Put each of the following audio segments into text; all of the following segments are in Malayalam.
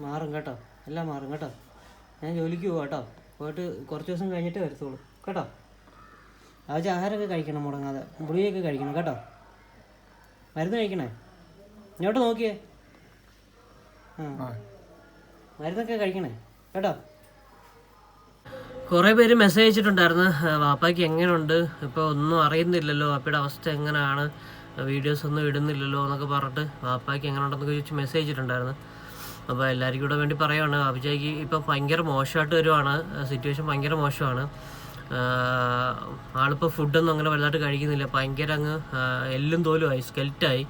മാറും കേട്ടോ. എല്ലാം മാറും കേട്ടോ. ഞാൻ ജോലിക്ക് പോവാം കേട്ടോ. പോയിട്ട് കുറച്ച് ദിവസം കഴിഞ്ഞിട്ട് വരത്തുള്ളൂ. കേട്ടോ? ആവശ്യം ആഹാരമൊക്കെ കഴിക്കണം മുടങ്ങാതെ. ഗുളികയൊക്കെ കഴിക്കണം കേട്ടോ. മരുന്ന് കഴിക്കണേ? ഇങ്ങോട്ട് നോക്കിയേ. ആ. മരുന്നൊക്കെ കഴിക്കണേ? കേട്ടോ? കുറേ പേര് മെസ്സേജ് അയച്ചിട്ടുണ്ടായിരുന്നു. വാപ്പയ്ക്ക് എങ്ങനെയുണ്ട്? ഇപ്പോൾ ഒന്നും അറിയുന്നില്ലല്ലോ. വാപ്പയുടെ അവസ്ഥ എങ്ങനെയാണ് വീഡിയോസ് ഒന്നും ഇടുന്നില്ലല്ലോ എന്നൊക്കെ പറഞ്ഞിട്ട് വാപ്പായ്ക്ക് എങ്ങനെയുണ്ടെന്നൊക്കെ ചോദിച്ച് മെസ്സേജ് അയച്ചിട്ടുണ്ടായിരുന്നു. അപ്പോൾ എല്ലാവർക്കും കൂടെ വേണ്ടി പറയുകയാണ് അഭിജയ്ക്ക് ഇപ്പം ഭയങ്കര മോശമായിട്ട് വരുവാണ്. സിറ്റുവേഷൻ ഭയങ്കര മോശമാണ്. ആളിപ്പോ ഫുഡൊന്നും അങ്ങനെ വലുതായിട്ട് കഴിക്കുന്നില്ല. ഭയങ്കര അങ്ങ് എല്ലും തോലുമായി സ്കെൽറ്റായി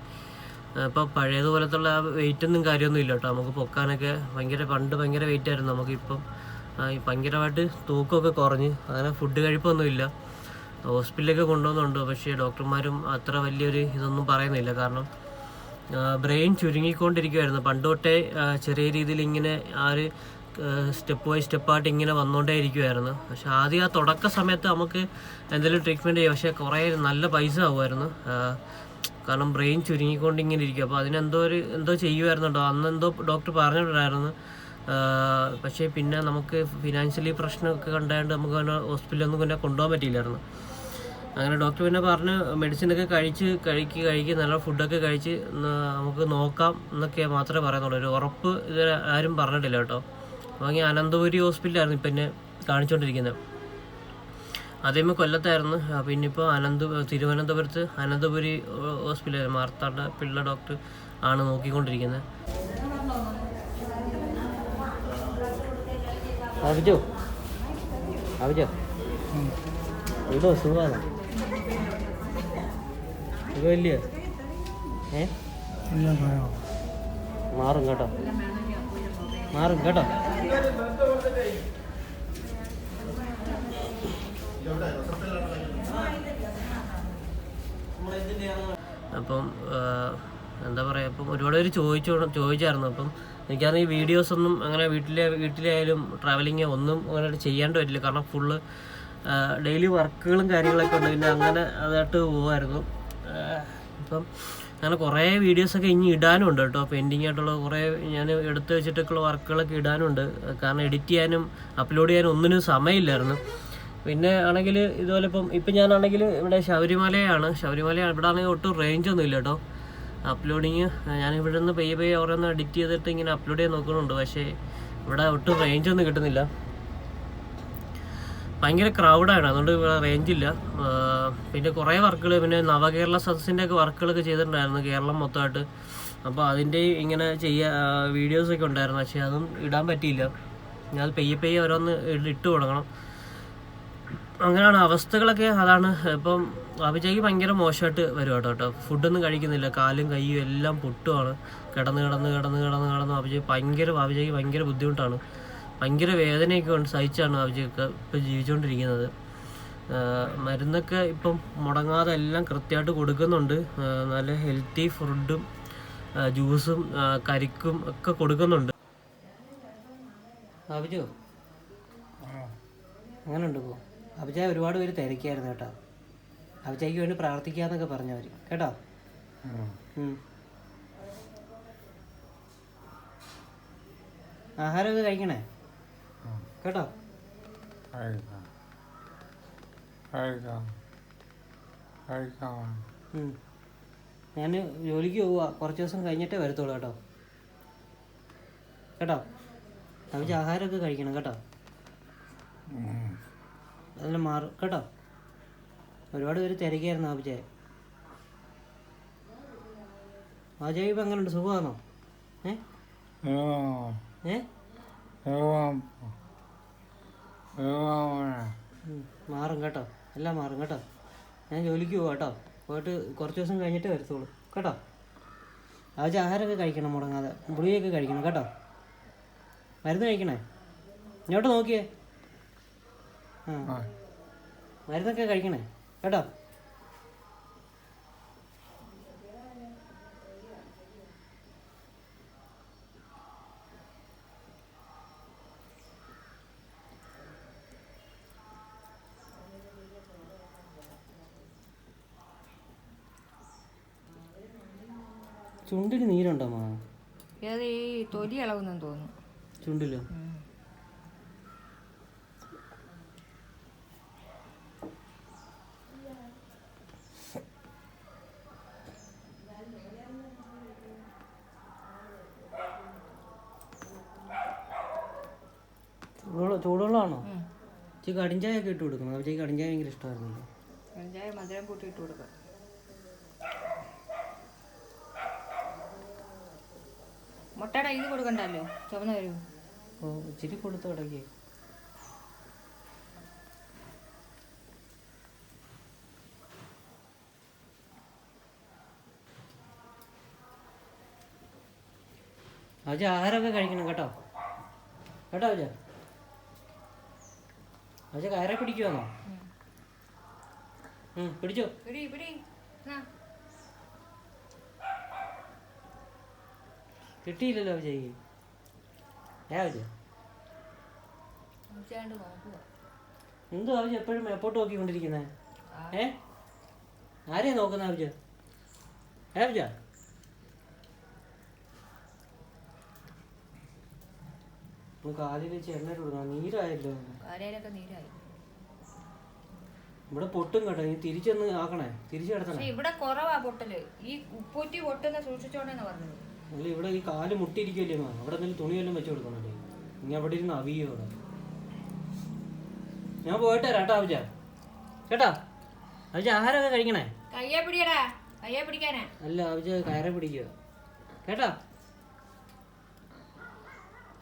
ഇപ്പോൾ പഴയതുപോലത്തുള്ള വെയിറ്റൊന്നും കാര്യമൊന്നും ഇല്ല കേട്ടോ. നമുക്ക് പൊക്കാനൊക്കെ ഭയങ്കര പണ്ട് ഭയങ്കര വെയിറ്റ് ആയിരുന്നു. നമുക്കിപ്പം ഭയങ്കരമായിട്ട് തൂക്കമൊക്കെ കുറഞ്ഞ് അങ്ങനെ ഫുഡ് കഴിപ്പൊന്നുമില്ല ഹോസ്പിറ്റലിലൊക്കെ കൊണ്ടുപോകുന്നുണ്ട് പക്ഷേ ഡോക്ടർമാരും അത്ര വലിയൊരു ഇതൊന്നും പറയുന്നില്ല. കാരണം ബ്രെയിൻ ചുരുങ്ങിക്കൊണ്ടിരിക്കുമായിരുന്നു പണ്ടോട്ടേ ചെറിയ രീതിയിൽ ഇങ്ങനെ ആ ഒരു സ്റ്റെപ്പ് ബൈ സ്റ്റെപ്പായിട്ട് ഇങ്ങനെ വന്നുകൊണ്ടേ ഇരിക്കുമായിരുന്നു പക്ഷെ ആദ്യം ആ തുടക്ക സമയത്ത് നമുക്ക് എന്തെങ്കിലും ട്രീറ്റ്മെന്റ് ചെയ്യും. പക്ഷേ കുറേ നല്ല പൈസ ആവുമായിരുന്നു. കാരണം ബ്രെയിൻ ചുരുങ്ങിക്കൊണ്ട് ഇങ്ങനെ ഇരിക്കും അപ്പോൾ അതിനെന്തോ ഒരു എന്തോ ചെയ്യുമായിരുന്നുണ്ടോ അന്ന് എന്തോ ഡോക്ടർ പറഞ്ഞിട്ടുണ്ടായിരുന്നു പക്ഷേ പിന്നെ നമുക്ക് ഫിനാൻഷ്യലി പ്രശ്നമൊക്കെ കണ്ടായിട്ട് നമുക്ക് ഹോസ്പിറ്റലൊന്നും പിന്നെ കൊണ്ടുപോകാൻ പറ്റിയില്ലായിരുന്നു. അങ്ങനെ ഡോക്ടർ പിന്നെ പറഞ്ഞ് മെഡിസിനൊക്കെ കഴിച്ച് കഴിക്ക് കഴിക്ക് നല്ല ഫുഡൊക്കെ കഴിച്ച് നമുക്ക് നോക്കാം എന്നൊക്കെ മാത്രമേ പറയുന്നുള്ളൂ. ഒരു ഉറപ്പ് ഇതുവരെ ആരും പറഞ്ഞിട്ടില്ല കേട്ടോ. അപ്പോൾ ഈ അനന്തപുരി ഹോസ്പിറ്റലായിരുന്നു ഇപ്പം എന്നെ കാണിച്ചുകൊണ്ടിരിക്കുന്നത് അതേമേ കൊല്ലത്തായിരുന്നു. അപ്പം പിന്നെ ഇപ്പോൾ അനന്ത തിരുവനന്തപുരത്ത് അനന്തപുരി ഹോസ്പിറ്റലായിരുന്നു. മാർത്താണ്ഡ പിള്ള ഡോക്ടർ ആണ് നോക്കിക്കൊണ്ടിരിക്കുന്നത് അഭിജോ അഭിജോ ഇതോ സുഖമാണ് സുഖമില്ല ഏ? മാറും കേട്ടോ. മാറും കേട്ടോ. അപ്പം എന്താ പറയുക ഇപ്പം ഒരുപാട് പേര് ചോദിച്ചു ചോദിച്ചായിരുന്നു. അപ്പം എനിക്കാണെങ്കിൽ ഈ വീഡിയോസ് ഒന്നും അങ്ങനെ വീട്ടിലെ വീട്ടിലായാലും ട്രാവലിങ് ഒന്നും അങ്ങനെ ചെയ്യാണ്ട് പറ്റില്ല കാരണം ഫുള്ള് ഡെയിലി വർക്കുകളും കാര്യങ്ങളൊക്കെ ഉണ്ട്. പിന്നെ അങ്ങനെ അതായിട്ട് പോകുമായിരുന്നു ഇപ്പം അങ്ങനെ കുറേ വീഡിയോസൊക്കെ ഇനി ഇടാനുണ്ട് കേട്ടോ. പെൻഡിങ് ആയിട്ടുള്ള കുറേ ഞാൻ എടുത്തു വെച്ചിട്ടൊക്കെയുള്ള വർക്കുകളൊക്കെ ഇടാനുണ്ട്. കാരണം എഡിറ്റ് ചെയ്യാനും അപ്ലോഡ് ചെയ്യാനും ഒന്നിനും സമയമില്ലായിരുന്നു. പിന്നെ ആണെങ്കിൽ ഇതുപോലെ ഇപ്പം ഇപ്പം ഞാനാണെങ്കിൽ ഇവിടെ ശബരിമലയാണ്. ശബരിമലയാണ്. ഇവിടെ ആണെങ്കിൽ ഒട്ടും റേഞ്ച് ഒന്നും ഇല്ല കേട്ടോ. അപ്ലോഡിങ് ഞാൻ ഇവിടെ നിന്ന് പയ്യെ പയ്യെ ഓരോന്ന് എഡിറ്റ് ചെയ്തിട്ട് ഇങ്ങനെ അപ്ലോഡ് ചെയ്യാൻ നോക്കുന്നുണ്ട്. പക്ഷേ ഇവിടെ ഒട്ടും റേഞ്ച് ഒന്നും കിട്ടുന്നില്ല. ഭയങ്കര ക്രൗഡാണ് അതുകൊണ്ട് റേഞ്ച് ഇല്ല. പിന്നെ കുറേ വർക്കുകൾ പിന്നെ നവകേരള സദസ്സിന്റെ ഒക്കെ വർക്കുകളൊക്കെ ചെയ്തിട്ടുണ്ടായിരുന്നു കേരളം മൊത്തമായിട്ട്. അപ്പോൾ അതിന്റെ ഇങ്ങനെ ചെയ്യാ വീഡിയോസൊക്കെ ഉണ്ടായിരുന്നു. പക്ഷേ അതും ഇടാൻ പറ്റിയില്ല. ഞാൻ പെയ്യെ പെയ്യെ ഓരോന്ന് ഇട്ട് തുടങ്ങണം. അങ്ങനെയാണ് അവസ്ഥകളൊക്കെ. അതാണ് ഇപ്പം അഭിജയ്ക്ക് ഭയങ്കര മോശമായിട്ട് വരും കേട്ടോ കേട്ടോ. ഫുഡൊന്നും കഴിക്കുന്നില്ല. കാലും കൈയും എല്ലാം പൊട്ടുമാണ് കിടന്ന് കിടന്ന് കിടന്ന് കിടന്ന് കിടന്ന് അഭിജയ് ഭയങ്കര അഭിജയ്ക്ക് ഭയങ്കര ബുദ്ധിമുട്ടാണ്. ഭയങ്കര വേദനയൊക്കെ ഉണ്ട്. സഹിച്ചാണ് അവജിയൊക്കെ ഇപ്പം ജീവിച്ചുകൊണ്ടിരിക്കുന്നത് മരുന്നൊക്കെ ഇപ്പം മുടങ്ങാതെ എല്ലാം കൃത്യമായിട്ട് കൊടുക്കുന്നുണ്ട്. നല്ല ഹെൽത്തി ഫുഡും ജ്യൂസും കരിക്കും ഒക്കെ കൊടുക്കുന്നുണ്ട്. അഭിജു അങ്ങനെ ഉണ്ട് പോ അഭിജയ ഒരുപാട് പേര് തിരക്കായിരുന്നു കേട്ടോ. അഭിജയ്ക്ക് വേണ്ടി പ്രാർത്ഥിക്കാന്നൊക്കെ പറഞ്ഞവർ കേട്ടോ. ആഹാരമൊക്കെ കഴിക്കണേ? കേട്ടോ? ഞാൻ ജോലിക്ക് പോവുക കുറച്ച് ദിവസം കഴിഞ്ഞിട്ടേ വരത്തുള്ളൂ കേട്ടോ. കേട്ടോ? തവിച്ച് ആഹാരമൊക്കെ കഴിക്കണം കേട്ടോ. അതെല്ലാം മാറും. കേട്ടോ? ഒരുപാട് പേര് തിരക്കായിരുന്നു അഭിജയ് അജയ് ഇപ്പം എങ്ങനെയുണ്ട് സുഖമാണോ? ഏ? ഏ? മാറും കേട്ടോ. എല്ലാം മാറും കേട്ടോ. ഞാൻ ജോലിക്ക് പോകാം കേട്ടോ. പോയിട്ട് കുറച്ച് ദിവസം കഴിഞ്ഞിട്ട് വരത്തുള്ളൂ. കേട്ടോ? ആവശ്യം ആഹാരമൊക്കെ കഴിക്കണം മുടങ്ങാതെ. ഗുളികയൊക്കെ കഴിക്കണം കേട്ടോ. മരുന്ന് കഴിക്കണേ? ഇങ്ങോട്ട് നോക്കിയേ. ആ. മരുന്നൊക്കെ കഴിക്കണേ? കേട്ടോ? ചുണ്ടിന് നീരുണ്ടോ മാ? ഏത് ഈ തൊലി ഇളകുന്നെന്ന് തോന്നുന്നു. ചുണ്ടിലോ? ചൂടുവെള്ളമാണോ. ചേച്ചി കടിഞ്ചായ ഒക്കെ ഇട്ട് കൊടുക്കണം. ചേച്ചി കടിഞ്ചായ ഭയങ്കര ഇഷ്ടമായിരുന്നല്ലോ. വെറുതെ മധുരം കൂട്ടിയിട്ട് കൊടുക്കുക മുട്ടയുടെ ഇത് കൊടുക്കണ്ടല്ലോ? ചുവന്ന വരുമോ ഓ ഇച്ചിരി കൊടുത്തു തുടങ്ങി അജ ആഹാരമൊക്കെ കഴിക്കണം കേട്ടോ. കേട്ടോ അജ? അജ കയറെ പിടിക്കുവാന്നോ? പിടിച്ചോ? പിടി പിടി. കിട്ടിയില്ലല്ലോ അജയ്ക്ക് ഏ നോക്കുക എന്തോ അവജ എപ്പോഴും എപ്പോട്ട് നോക്കിക്കൊണ്ടിരിക്കുന്നേ. ഏ? ആരെയാ നോക്കുന്ന അവജ ഏ അവജ കാലിൽ വെച്ച് എണ്ണ കൊടുക്കണം. നീരായല്ലോ. ഇവിടെ പൊട്ടും കേട്ടോ. നീ തിരിച്ചൊന്ന് ആക്കണേ. തിരിച്ചു കിടത്തണേ. ഇവിടെ കുറവാ പൊട്ടൽ. ഈ ഉപ്പൂറ്റി പൊട്ടുന്ന സൂക്ഷിച്ചോണ്ടെന്ന് പറഞ്ഞത്. നിങ്ങൾ ഇവിടെ ഈ കാൽ മുട്ടിയിരിക്കുമല്ലേ മാ? അവിടെ എന്തെങ്കിലും തുണിയെല്ലാം വെച്ച് കൊടുക്കണല്ലേ? ഇനി അവിടെ ഇരുന്ന് അവിയോ അവിടെ. ഞാൻ പോയിട്ട് വരാം കേട്ടോ അവിജ കേട്ടോ? അവിജ ആഹാരമൊക്കെ കഴിക്കണേ? കയ്യെ പിടിയടാ. കയ്യെ പിടിക്കാനാ. അല്ല അവിജ കയറെ പിടിക്കുക കേട്ടോ?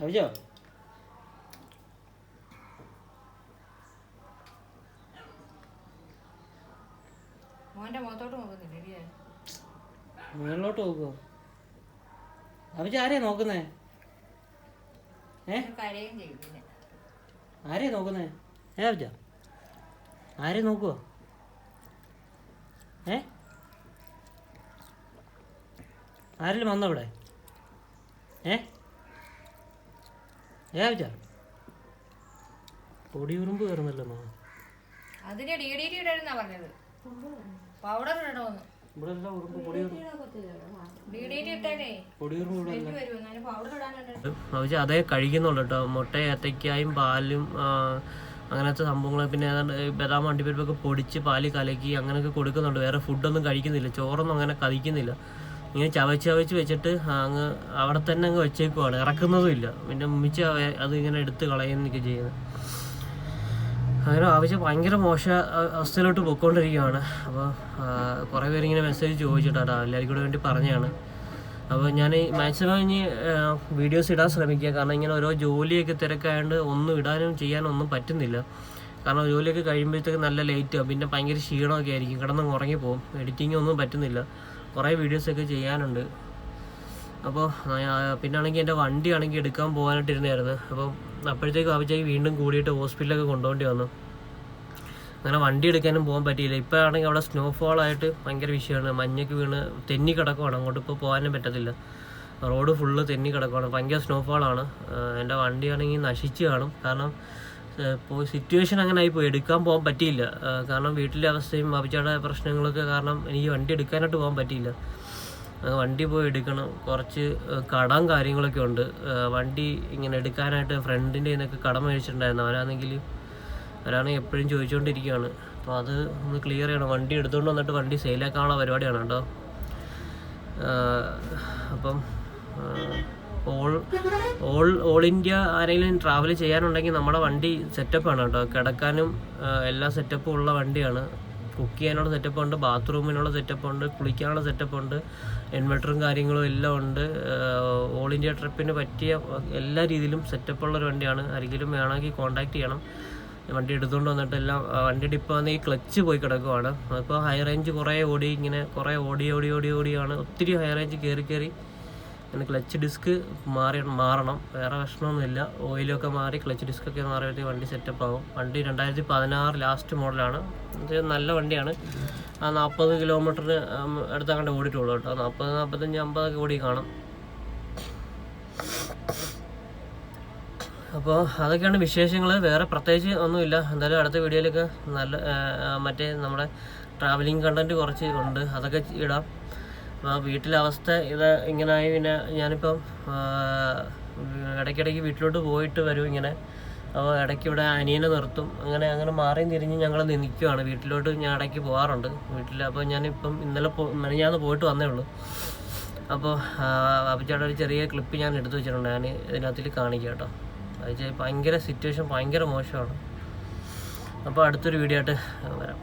അവിജോ മോന്റെ മുഖത്തോട്ട് നോക്കുന്നില്ല ഇടിയേ. മുകളിലോട്ട് നോക്കുമോ അവജ ആരെയാ നോക്കുന്നേ? ഏ? ആരെയാ നോക്കുന്നേ? ഏ അഭിജ ആരെ നോക്കുക ഏ? ആരെങ്കിലും വന്നോ ഇവിടെ? ഏ? ഏ അഭിജ പൊടിയുറുമ്പ് കയറുന്നല്ലോ മാ അതിന് ഡി ഡി ടി ഇടരുന്നാ പറഞ്ഞത്. പൗഡർ ഇടണമെന്ന്. ഇവിടെ എല്ലാം ഉറുമ്പ് പക്ഷെ അതേ കഴിക്കുന്നുള്ളൂ കേട്ടോ. മുട്ട ഏത്തയ്ക്കായും പാലും അങ്ങനത്തെ സംഭവങ്ങൾ പിന്നെ ഏതാണ്ട് ബദാം അണ്ടിപ്പരിപ്പൊക്കെ പൊടിച്ച് പാൽ കലക്കി അങ്ങനെയൊക്കെ കൊടുക്കുന്നുണ്ട്. വേറെ ഫുഡൊന്നും കഴിക്കുന്നില്ല. ചോറൊന്നും അങ്ങനെ കഴിക്കുന്നില്ല ഇങ്ങനെ ചവച്ച് ചവച്ച് വെച്ചിട്ട് അങ്ങ് അവിടെ തന്നെ അങ്ങ് വെച്ചേക്കുവാണ്. ഇറക്കുന്നതും ഇല്ല. പിന്നെ ഉമ്മിച്ച് അത് ഇങ്ങനെ എടുത്ത് കളയുന്നൊക്കെ ചെയ്യുന്നത്. അങ്ങനെ ആവശ്യം ഭയങ്കര മോശ അവസ്ഥയിലോട്ട് പോയിക്കൊണ്ടിരിക്കുകയാണ്. അപ്പോൾ കുറേ പേര് ഇങ്ങനെ മെസ്സേജ് ചോദിച്ചിട്ടാണ് എല്ലാവർക്കും കൂടെ വേണ്ടി പറഞ്ഞതാണ്. അപ്പോൾ ഞാൻ മാക്സിമം ഇനി വീഡിയോസ് ഇടാൻ ശ്രമിക്കുക. കാരണം ഇങ്ങനെ ഓരോ ജോലിയൊക്കെ തിരക്കായതുകൊണ്ട് ഒന്നും ഇടാനും ചെയ്യാനും ഒന്നും പറ്റുന്നില്ല. കാരണം ജോലിയൊക്കെ കഴിയുമ്പോഴത്തേക്ക് നല്ല ലേറ്റ് പിന്നെ ഭയങ്കര ക്ഷീണമൊക്കെ ആയിരിക്കും. കിടന്ന് ഉറങ്ങിപ്പോവും. എഡിറ്റിംഗ് ഒന്നും പറ്റുന്നില്ല. കുറേ വീഡിയോസൊക്കെ ചെയ്യാനുണ്ട്. അപ്പോൾ പിന്നെ ആണെങ്കിൽ എന്റെ വണ്ടി ആണെങ്കിൽ എടുക്കാൻ പോകാനായിട്ടിരുന്നായിരുന്നു. അപ്പം അപ്പോഴത്തേക്കും അവിച്ചേക്ക് വീണ്ടും കൂടിയിട്ട് ഹോസ്പിറ്റലിലൊക്കെ കൊണ്ടുപോകേണ്ടി വന്നു. അങ്ങനെ വണ്ടി എടുക്കാനും പോകാൻ പറ്റിയില്ല. ഇപ്പോൾ ആണെങ്കിൽ അവിടെ സ്നോഫോൾ ആയിട്ട് ഭയങ്കര വിഷയമാണ്. മഞ്ഞൊക്കെ വീണ് തെന്നി കിടക്കുവാണ്. അങ്ങോട്ട് ഇപ്പോൾ പോകാനും പറ്റത്തില്ല. റോഡ് ഫുള്ള് തെന്നി കിടക്കുവാണ്. ഭയങ്കര സ്നോഫോളാണ് എന്റെ വണ്ടിയാണെങ്കിൽ നശിച്ച് കാണും. കാരണം ഇപ്പോൾ സിറ്റുവേഷൻ അങ്ങനെ ആയിപ്പോയി എടുക്കാൻ പോകാൻ പറ്റിയില്ല. കാരണം വീട്ടിലെ അവസ്ഥയും ബാബിച്ചയുടെ പ്രശ്നങ്ങളൊക്കെ കാരണം എനിക്ക് വണ്ടി എടുക്കാനായിട്ട് പോകാൻ പറ്റിയില്ല. വണ്ടി പോയി എടുക്കണം. കുറച്ച് കടം കാര്യങ്ങളൊക്കെ ഉണ്ട്. വണ്ടി ഇങ്ങനെ എടുക്കാനായിട്ട് ഫ്രണ്ടിന്റെ നിന്നൊക്കെ കടം മേടിച്ചിട്ടുണ്ടായിരുന്നു. അവനാണെങ്കിൽ അവരാണെങ്കിൽ എപ്പോഴും ചോദിച്ചുകൊണ്ടിരിക്കുകയാണ് അപ്പോൾ അത് ഒന്ന് ക്ലിയർ ചെയ്യണം. വണ്ടി എടുത്തുകൊണ്ട് വന്നിട്ട് വണ്ടി സെയിലാക്കാനുള്ള പരിപാടിയാണ് കേട്ടോ. അപ്പം ഓൾ ഓൾ ഓൾ ഇന്ത്യ ആരെങ്കിലും ട്രാവൽ ചെയ്യാനുണ്ടെങ്കിൽ നമ്മുടെ വണ്ടി സെറ്റപ്പാണ് കേട്ടോ. കിടക്കാനും എല്ലാ സെറ്റപ്പും ഉള്ള വണ്ടിയാണ്. കുക്ക് ചെയ്യാനുള്ള സെറ്റപ്പ് ഉണ്ട് ബാത്റൂമിനുള്ള സെറ്റപ്പ് ഉണ്ട് കുളിക്കാനുള്ള സെറ്റപ്പ് ഉണ്ട് ഇൻവെർട്ടറും കാര്യങ്ങളും എല്ലാം ഉണ്ട്. ഓൾ ഇന്ത്യ ട്രിപ്പിന് പറ്റിയ എല്ലാ രീതിയിലും സെറ്റപ്പുള്ള ഒരു വണ്ടിയാണ്. ആരെങ്കിലും വേണമെങ്കിൽ കോൺടാക്ട് ചെയ്യണം. വണ്ടി എടുത്തുകൊണ്ട് വന്നിട്ട് എല്ലാം വണ്ടി വണ്ടിയുടെ ഇപ്പോൾ വന്ന് ഈ ക്ലച്ച് പോയി കിടക്കുവാണ്. അപ്പോൾ ഹൈ റേഞ്ച് കുറേ ഓടി ഇങ്ങനെ കുറേ ഓടി ഓടി ഓടി ഓടിയാണ് ഒത്തിരി ഹൈ റേഞ്ച് കയറി കയറി പിന്നെ ക്ലച്ച് ഡിസ്ക് മാറി മാറണം. വേറെ പ്രശ്നമൊന്നുമില്ല ഓയിലൊക്കെ മാറി ക്ലച്ച് ഡിസ്ക് ഒക്കെ മാറിയപ്പോഴത്തേക്ക് വണ്ടി സെറ്റപ്പ് ആവും. വണ്ടി രണ്ടായിരത്തി പതിനാറ് ലാസ്റ്റ് മോഡലാണ് നല്ല വണ്ടിയാണ്. ആ നാൽപ്പത് കിലോമീറ്ററിന് അടുത്താണ്ട് ഓടിയിട്ടുള്ളൂ കേട്ടോ. നാൽപ്പത് നാൽപ്പത്തഞ്ച് അമ്പതൊക്കെ ഓടി കാണാം. അപ്പോൾ അതൊക്കെയാണ് വിശേഷങ്ങൾ വേറെ പ്രത്യേകിച്ച് ഒന്നുമില്ല. എന്തായാലും അടുത്ത വീഡിയോയിലൊക്കെ നല്ല മറ്റേ നമ്മുടെ ട്രാവലിംഗ് കണ്ടന്റ് കുറച്ച് ഉണ്ട്. അതൊക്കെ ഇടാം. അപ്പോൾ വീട്ടിലെ അവസ്ഥ ഇത് ഇങ്ങനായി പിന്നെ ഞാനിപ്പം ഇടയ്ക്കിടയ്ക്ക് വീട്ടിലോട്ട് പോയിട്ട് വരും ഇങ്ങനെ. അപ്പോൾ ഇടയ്ക്ക് ഇവിടെ അനിയനെ നിർത്തും. അങ്ങനെ അങ്ങനെ മാറി തിരിഞ്ഞ് ഞങ്ങൾ നിൽക്കുവാണ്. വീട്ടിലോട്ട് ഞാൻ ഇടയ്ക്ക് പോകാറുണ്ട് വീട്ടിൽ അപ്പോൾ ഞാനിപ്പം ഇന്നലെ പോ മെനഞ്ഞാന്ന് പോയിട്ട് വന്നേ ഉള്ളൂ. അപ്പോൾ അപ്പച്ചേട്ടൻ ഒരു ചെറിയ ക്ലിപ്പ് ഞാൻ എടുത്തു വെച്ചിട്ടുണ്ട്. ഞാൻ ഇതിനകത്തിൽ കാണിക്കാം കേട്ടോ. അത് ഭയങ്കര സിറ്റുവേഷൻ ഭയങ്കര മോശമാണ്. അപ്പോൾ അടുത്തൊരു വീഡിയോ ആയിട്ട് വരാം.